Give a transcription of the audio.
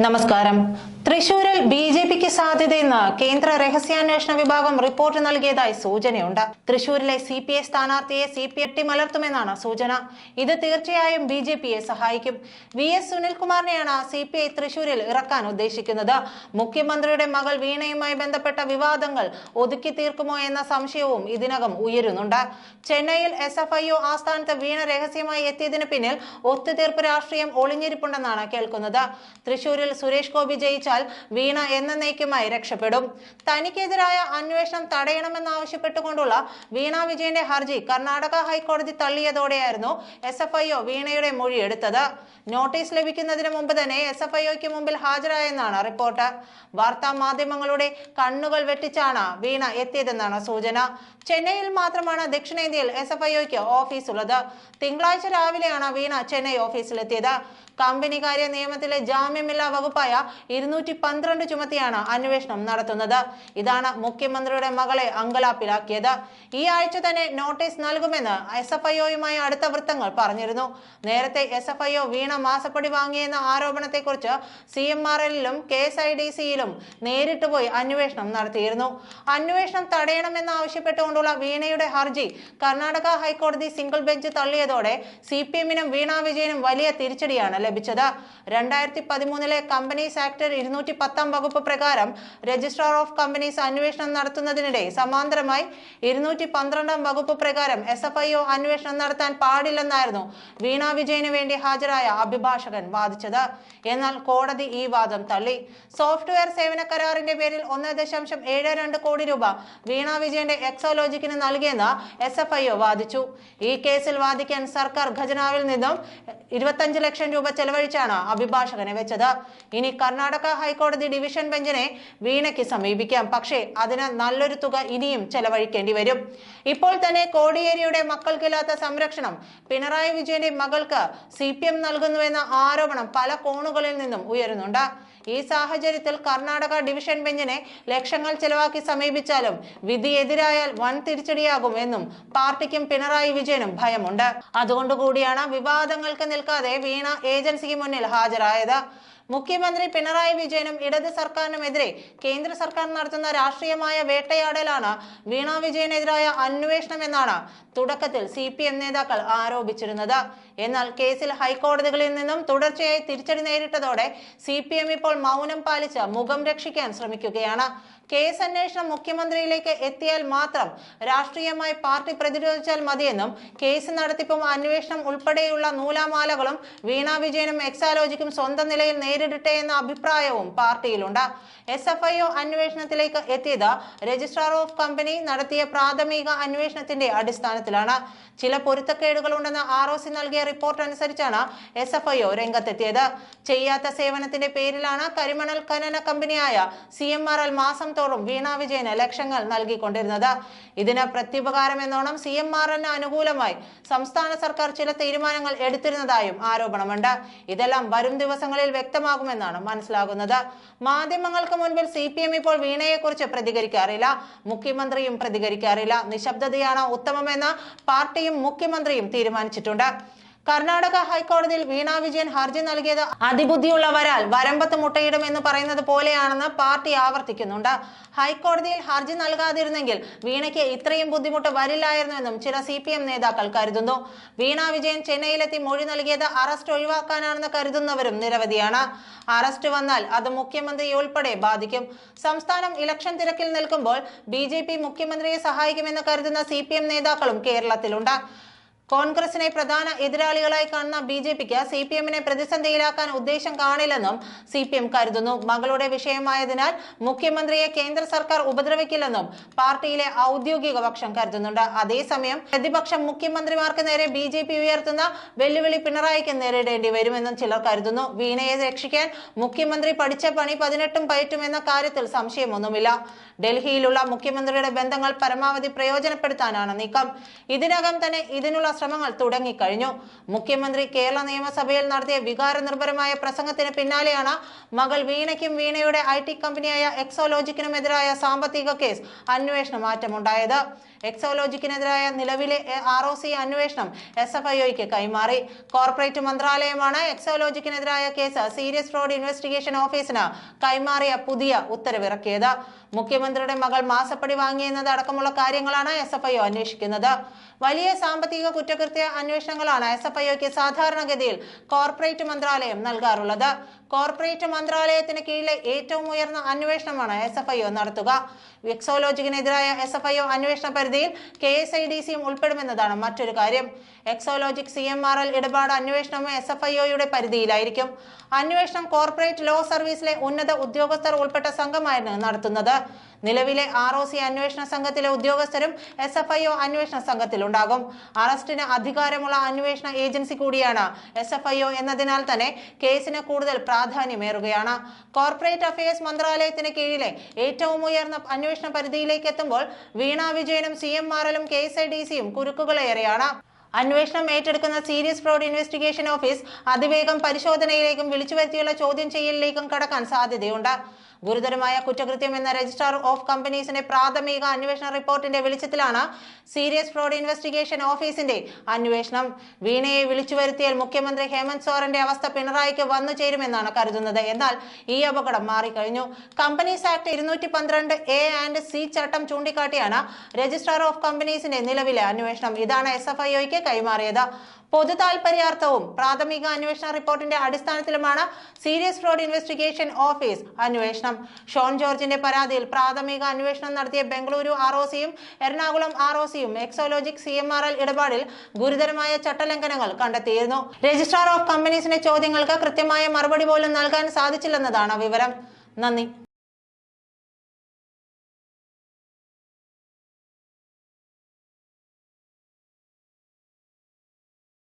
നമസ്കാരം. തൃശൂരിൽ B J പിക്ക് സാധ്യതയെന്ന് കേന്ദ്ര രഹസ്യാന്വേഷണ വിഭാഗം റിപ്പോർട്ട് നൽകിയതായി സൂചനയുണ്ട്. തൃശൂരിലെ സി പി ഐ സ്ഥാനാർത്ഥിയെ സി പി എട്ടി മലർത്തുമെന്നാണ് സൂചന. ഇത് തീർച്ചയായും ബി ജെ പിയെ സഹായിക്കും. വി എസ് സുനിൽകുമാറിനെയാണ് സി പി ഐ തൃശൂരിൽ ഇറക്കാൻ ഉദ്ദേശിക്കുന്നത്. മുഖ്യമന്ത്രിയുടെ മകൾ വീണയുമായി ബന്ധപ്പെട്ട വിവാദങ്ങൾ ഒതുക്കി തീർക്കുമോ എന്ന സംശയവും ഇതിനകം ഉയരുന്നുണ്ട്. ചെന്നൈയിൽ എസ് എഫ് ഐ ഒ ആസ്ഥാനത്ത് വീണ രഹസ്യമായി എത്തിയതിന് പിന്നിൽ ഒത്തുതീർപ്പ് രാഷ്ട്രീയം ഒളിഞ്ഞിരിപ്പുണ്ടെന്നാണ് കേൾക്കുന്നത്. തൃശൂരിൽ സുരേഷ് ഗോപി ജയിച്ചാൽ വീണ എന്നേക്കുമായി രക്ഷപ്പെടും. തനിക്കെതിരായ അന്വേഷണം തടയണമെന്നാവശ്യപ്പെട്ടുകൊണ്ടുള്ള വീണ വിജയന്റെ ഹർജി കർണാടക ഹൈക്കോടതി തള്ളിയതോടെയായിരുന്നു എസ് എഫ് ഐ ഒ വീണയുടെ മൊഴിയെടുത്തത് നോട്ടീസ് ലഭിക്കുന്നതിന് മുമ്പ് തന്നെ എസ് എഫ് ഐ ഒക്ക് മുമ്പിൽ ഹാജരായെന്നാണ് റിപ്പോർട്ട്. വാർത്താ മാധ്യമങ്ങളുടെ കണ്ണുകൾ വെട്ടിച്ചാണ് വീണ എത്തിയതെന്നാണ് സൂചന. ചെന്നൈയിൽ മാത്രമാണ് ദക്ഷിണേന്ത്യയിൽ എസ് എഫ് ഐ ഒക്ക് ഓഫീസ് ഉള്ളത് തിങ്കളാഴ്ച രാവിലെയാണ് വീണ ചെന്നൈ ഓഫീസിലെത്തിയത്. കമ്പനികാര്യ നിയമത്തിലെ ജാമ്യമില്ലാ വകുപ്പായ ഇരുന്നൂറ്റി പന്ത്രണ്ട് ചുമത്തിയാണ് അന്വേഷണം നടത്തുന്നത്. ഇതാണ് മുഖ്യമന്ത്രിയുടെ മകളെ അങ്കലാപ്പിലാക്കിയത്. ഈ ആഴ്ച തന്നെ നോട്ടീസ് നൽകുമെന്ന് എസ് എഫ് ഐ ഒയുമായി അടുത്ത വൃത്തങ്ങൾ പറഞ്ഞിരുന്നു. നേരത്തെ S F I O Veena മാസപ്പടി വാങ്ങിയെന്ന ആരോപണത്തെക്കുറിച്ച് സി എം ആർ എല്ലിലും കെ എസ് ഐ ഡി സിയിലും നേരിട്ട് പോയി അന്വേഷണം നടത്തിയിരുന്നു. അന്വേഷണം തടയണമെന്ന് ആവശ്യപ്പെട്ടുകൊണ്ടുള്ള വീണയുടെ ഹർജി കർണാടക ഹൈക്കോടതി സിംഗിൾ ബെഞ്ച് തള്ളിയതോടെ സി പി എമ്മിനും വീണ വിജയനും വലിയ തിരിച്ചടിയാണ് ലഭിച്ചത്. രണ്ടായിരത്തി പതിമൂന്നിലെ കമ്പനീസ് ആക്ട് ഇരുന്നൂറ്റി പത്താം വകുപ്പ് പ്രകാരം രജിസ്ട്രാർ ഓഫ് കമ്പനീസ് അന്വേഷണം നടത്തുന്നതിനിടെ സമാന്തരമായി ഇരുന്നൂറ്റി പന്ത്രണ്ടാം വകുപ്പ് പ്രകാരം എസ് എഫ് ഐ ഒ അന്വേഷണം നടത്താൻ പാടില്ലെന്നായിരുന്നു വീണാ വിജയന് വേണ്ടി ഹാജരായ അഭിഭാഷകൻ വാദിച്ചത്. എന്നാൽ കോടതി ഈ വാദം തള്ളി. സോഫ്റ്റ്വെയർ സേവന കരാറിന്റെ പേരിൽ ഒന്ന് ദശാംശം ഏഴ് രണ്ട് കോടി രൂപ വീണാ വിജയന്റെ എക്സോലോജിക്കിന് നൽകിയെന്ന് എസ് എഫ് ഐ ഒ വാദിച്ചു. ഈ കേസിൽ വാദിക്കാൻ സർക്കാർ ഖജനാവിൽ നിന്നും ഇരുപത്തഞ്ച് ലക്ഷം രൂപ ചെലവഴിച്ചാണ് അഭിഭാഷകനെ വെച്ചത്. ഇനി കർണാടക ഹൈക്കോടതി ഡിവിഷൻ ബെഞ്ചിനെ വീണയ്ക്ക് സമീപിക്കാം. പക്ഷേ അതിന് നല്ലൊരു തുക ഇനിയും ചെലവഴിക്കേണ്ടി വരും. ഇപ്പോൾ തന്നെ കോടിയേരിയുടെ മക്കൾക്കില്ലാത്ത സംരക്ഷണം പിണറായി വിജയന്റെ മകൾക്ക് സി പി എം നൽകുന്നുവെന്ന ആരോപണം പല കോണുകളിൽ നിന്നും ഉയരുന്നുണ്ട്. ഈ സാഹചര്യത്തിൽ കർണാടക ഡിവിഷൻ ബെഞ്ചിനെ ലക്ഷങ്ങൾ ചെലവാക്കി സമീപിച്ചാലും വിധി എതിരായാൽ വൻ തിരിച്ചടിയാകും എന്നും പാർട്ടിക്കും പിണറായി വിജയനും ഭയമുണ്ട്. അതുകൊണ്ടുകൂടിയാണ് വിവാദങ്ങൾക്ക് നിൽക്കാതെ വീണ ഏജൻസിക്ക് മുന്നിൽ ഹാജരായത്. മുഖ്യമന്ത്രി പിണറായി വിജയനും ഇടത് സർക്കാരിനുമെതിരെ കേന്ദ്ര സർക്കാർ നടത്തുന്ന രാഷ്ട്രീയമായ വേട്ടയാടലാണ് വീണ വിജയനെതിരായ അന്വേഷണം എന്നാണ് തുടക്കത്തിൽ സി നേതാക്കൾ ആരോപിച്ചിരുന്നത്. എന്നാൽ കേസിൽ ഹൈക്കോടതികളിൽ നിന്നും തുടർച്ചയായി തിരിച്ചടി നേരിട്ടതോടെ സി പി എം ഇപ്പോൾ മൗനം പാലിച്ച് മുഖം രക്ഷിക്കാൻ ശ്രമിക്കുകയാണ്. കേസ് അന്വേഷണം മുഖ്യമന്ത്രിയിലേക്ക് എത്തിയാൽ മാത്രം രാഷ്ട്രീയമായി പാർട്ടി പ്രതിരോധിച്ചാൽ മതിയെന്നും കേസ് നടത്തിപ്പും അന്വേഷണം ഉൾപ്പെടെയുള്ള നൂലാമാലകളും വീണ വിജയനും എക്സാലോജിക്കും സ്വന്തം നിലയിൽ നേരിടട്ടെ എന്ന അഭിപ്രായവും പാർട്ടിയിലുണ്ട്. എസ് എഫ് ഐ ഒ അന്വേഷണത്തിലേക്ക് എത്തിയത് രജിസ്ട്രാർ ഓഫ് കമ്പനി നടത്തിയ പ്രാഥമിക അന്വേഷണത്തിന്റെ അടിസ്ഥാനത്തിലാണ്. ചില പൊരുത്തക്കേടുകളുണ്ടെന്ന് ആർ ഒ സി നൽകിയ റിപ്പോർട്ട് അനുസരിച്ചാണ് എസ് എഫ് ഐ ഒ രംഗത്തെത്തിയത്. ചെയ്യാത്ത സേവനത്തിന്റെ പേരിലാണ് കരിമണൽ ഖനന കമ്പനിയായ സി എം ആർ എൽ മാസം തോറും വീണ വിജയന് ലക്ഷങ്ങൾ നൽകിക്കൊണ്ടിരുന്നത്. ഇതിന് പ്രത്യുപകാരം എന്നോണം സി എം ആർ എല്ലിന് അനുകൂലമായി സംസ്ഥാന സർക്കാർ ചില തീരുമാനങ്ങൾ എടുത്തിരുന്നതായും ആരോപണമുണ്ട്. ഇതെല്ലാം വരും ദിവസങ്ങളിൽ വ്യക്തമാകുമെന്നാണ് മനസ്സിലാകുന്നത്. മാധ്യമങ്ങൾക്ക് മുൻപിൽ സി പി എം ഇപ്പോൾ വീണയെക്കുറിച്ച് പ്രതികരിക്കാറില്ല. മുഖ്യമന്ത്രിയും പ്രതികരിക്കാറില്ല. നിശബ്ദതയാണ് ഉത്തമമെന്ന് പാർട്ടിയും മുഖ്യമന്ത്രിയും തീരുമാനിച്ചിട്ടുണ്ട്. കർണാടക ഹൈക്കോടതിയിൽ വീണ വിജയൻ ഹർജി നൽകിയത് അതിബുദ്ധിയുള്ളവരാൽ വരമ്പത്ത് മുട്ടയിടും എന്ന് പറയുന്നത് പോലെയാണെന്ന് പാർട്ടി ആവർത്തിക്കുന്നുണ്ട്. ഹൈക്കോടതിയിൽ ഹർജി നൽകാതിരുന്നെങ്കിൽ വീണയ്ക്ക് ഇത്രയും ബുദ്ധിമുട്ട് വരില്ലായിരുന്നുവെന്നും ചില സി പി എം നേതാക്കൾ കരുതുന്നു. വീണ വിജയൻ ചെന്നൈയിലെത്തി മൊഴി നൽകിയത് അറസ്റ്റ് ഒഴിവാക്കാനാണെന്ന് കരുതുന്നവരും നിരവധിയാണ്. അറസ്റ്റ് വന്നാൽ അത് മുഖ്യമന്ത്രിയെ ഉൾപ്പെടെ ബാധിക്കും. സംസ്ഥാനം ഇലക്ഷൻ തിരക്കിൽ നിൽക്കുമ്പോൾ ബി മുഖ്യമന്ത്രിയെ സഹായിക്കുമെന്ന് കരുതുന്ന സി നേതാക്കളും കേരളത്തിലുണ്ട്. കോൺഗ്രസിനെ പ്രധാന എതിരാളികളായി കാണുന്ന ബി ജെ പിക്ക് സി പി എമ്മിനെ പ്രതിസന്ധിയിലാക്കാൻ ഉദ്ദേശം കാണില്ലെന്നും സി പി എം കരുതുന്നു. മകളുടെ വിഷയമായതിനാൽ മുഖ്യമന്ത്രിയെ കേന്ദ്ര സർക്കാർ ഉപദ്രവിക്കില്ലെന്നും പാർട്ടിയിലെ ഔദ്യോഗിക പക്ഷം കരുതുന്നുണ്ട്. അതേസമയം പ്രതിപക്ഷം മുഖ്യമന്ത്രിമാർക്ക് നേരെ ബി ജെ പി ഉയർത്തുന്ന വെല്ലുവിളി പിണറായിക്ക് നേരിടേണ്ടി വരുമെന്നും ചിലർ കരുതുന്നു. വീണയെ രക്ഷിക്കാൻ മുഖ്യമന്ത്രി പഠിച്ച പണി പതിനെട്ടും പയറ്റുമെന്ന കാര്യത്തിൽ സംശയമൊന്നുമില്ല. ഡൽഹിയിലുള്ള മുഖ്യമന്ത്രിയുടെ ബന്ധങ്ങൾ പരമാവധി പ്രയോജനപ്പെടുത്താനാണ് നീക്കം. ഇതിനകം തന്നെ ഇതിനുള്ള ശ്രമങ്ങൾ തുടങ്ങിക്കഴിഞ്ഞു. മുഖ്യമന്ത്രി കേരള നിയമസഭയിൽ നടത്തിയ വികാര നിർഭരമായ പ്രസംഗത്തിന് പിന്നാലെയാണ് മകൾ വീണയ്ക്കും വീണയുടെ ഐ ടി കമ്പനിയായ എക്സോലോജിക്കിനുമെതിരായ സാമ്പത്തിക കേസ് അന്വേഷണ മാറ്റമുണ്ടായത്. എക്സോലോജിക്കിനെതിരായ നിലവിലെ ആർ ഒ സി അന്വേഷണം എസ് എഫ് ഐ ഒക്ക് കൈമാറി. കോർപ്പറേറ്റ് മന്ത്രാലയമാണ് എക്സോലോജിക്കിനെതിരായ കേസ് സീരിയസ് ഫ്രോഡ് ഇൻവെസ്റ്റിഗേഷൻ ഓഫീസിന് കൈമാറിയ പുതിയ ഉത്തരവിറക്കിയത്. മുഖ്യമന്ത്രിയുടെ മകൾ മാസപ്പടി വാങ്ങിയെന്നത് അടക്കമുള്ള കാര്യങ്ങളാണ് എസ് എഫ് ഐ ഒ അന്വേഷിക്കുന്നത്. വലിയ സാമ്പത്തിക കുറ്റകൃത്യ അന്വേഷണങ്ങളാണ് എസ് എഫ് ഐഒക്ക് സാധാരണഗതിയിൽ കോർപ്പറേറ്റ് മന്ത്രാലയം നൽകാറുള്ളത്. കോർപ്പറേറ്റ് മന്ത്രാലയത്തിന് കീഴിലെ ഏറ്റവും ഉയർന്ന അന്വേഷണമാണ് എസ് എഫ് ഐ നടത്തുക. എക്സോലോജിക്കിനെതിരായ എസ് എഫ് ഐ അന്വേഷണ പരിധിയിൽ കെ എസ് ഐ ഡി സിയും ഉൾപ്പെടുമെന്നതാണ് മറ്റൊരു കാര്യം. Exalogic C M R L ഇടപാട് അന്വേഷണവും എസ് എഫ് ഐ ഒയുടെ പരിധിയിലായിരിക്കും. അന്വേഷണം കോർപ്പറേറ്റ് ലോ സർവീസിലെ ഉന്നത ഉദ്യോഗസ്ഥർ ഉൾപ്പെട്ട സംഘമായിരുന്നു നടത്തുന്നത്. നിലവിലെ ആർ ഒ സി അന്വേഷണ സംഘത്തിലെ ഉദ്യോഗസ്ഥരും എസ് എഫ് ഐ ഒ അന്വേഷണ സംഘത്തിലുണ്ടാകും. അറസ്റ്റിന് അധികാരമുള്ള അന്വേഷണ ഏജൻസി കൂടിയാണ് എസ് എഫ് ഐ ഒ എന്നതിനാൽ തന്നെ കേസിന് കൂടുതൽ പ്രാധാന്യമേറുകയാണ്. കോർപ്പറേറ്റ് അഫയേഴ്സ് മന്ത്രാലയത്തിന് കീഴിലെ ഏറ്റവും ഉയർന്ന അന്വേഷണ പരിധിയിലേക്ക് എത്തുമ്പോൾ വീണ വിജയനും സി എം എല്ലും കെ എസ് ഐ ഡി സിയും കുരുക്കുകളേറെയാണ്. അന്വേഷണം ഏറ്റെടുക്കുന്ന സീരിയസ് ഫ്രോഡ് ഇൻവെസ്റ്റിഗേഷൻ ഓഫീസ് അതിവേഗം പരിശോധനയിലേക്കും വിളിച്ചു വരുത്തിയുള്ള ചോദ്യം ചെയ്യലിലേക്കും കടക്കാൻ സാധ്യതയുണ്ട്. ഗുരുതരമായ കുറ്റകൃത്യം എന്ന രജിസ്ട്രാർ ഓഫ് കമ്പനീസിന്റെ പ്രാഥമിക അന്വേഷണ റിപ്പോർട്ടിന്റെ വെളിച്ചത്തിലാണ് സീരിയസ് ഫ്രോഡ് ഇൻവെസ്റ്റിഗേഷൻ ഓഫീസിന്റെ അന്വേഷണം. വീണയെ വിളിച്ചു വരുത്തിയാൽ മുഖ്യമന്ത്രി ഹേമന്ത് സോറന്റെ അവസ്ഥ പിണറായിക്ക് വന്നു ചേരുമെന്നാണ് കരുതുന്നത്. എന്നാൽ ഈ അപകടം മാറിക്കഴിഞ്ഞു. കമ്പനീസ് ആക്ട് ഇരുന്നൂറ്റി പന്ത്രണ്ട് എ ആൻഡ് സി ചട്ടം ചൂണ്ടിക്കാട്ടിയാണ് രജിസ്ട്രാർ ഓഫ് കമ്പനീസിന്റെ നിലവിലെ അന്വേഷണം. ഇതാണ് എസ് എഫ് ഐഒയ്ക്ക് കൈമാറിയത്. പൊതു താൽപര്യാർത്ഥവും പ്രാഥമിക അന്വേഷണ റിപ്പോർട്ടിന്റെ അടിസ്ഥാനത്തിലുമാണ് സീരിയസ് ഫ്രോഡ് ഇൻവെസ്റ്റിഗേഷൻ ഓഫീസ് അന്വേഷണം. ഷോൺ ജോർജിന്റെ പരാതിയിൽ പ്രാഥമിക അന്വേഷണം നടത്തിയ ബംഗളൂരു ആർ ഒ സിയും എറണാകുളം ആർ ഒ സിയും Exalogic C M R L ഇടപാടിൽ ഗുരുതരമായ ചട്ടലംഘനങ്ങൾ കണ്ടെത്തിയിരുന്നു. രജിസ്ട്രാർ ഓഫ് കമ്പനീസിന്റെ ചോദ്യങ്ങൾക്ക് കൃത്യമായ മറുപടി പോലും നൽകാൻ സാധിച്ചില്ലെന്നതാണ് വിവരം. നന്ദി.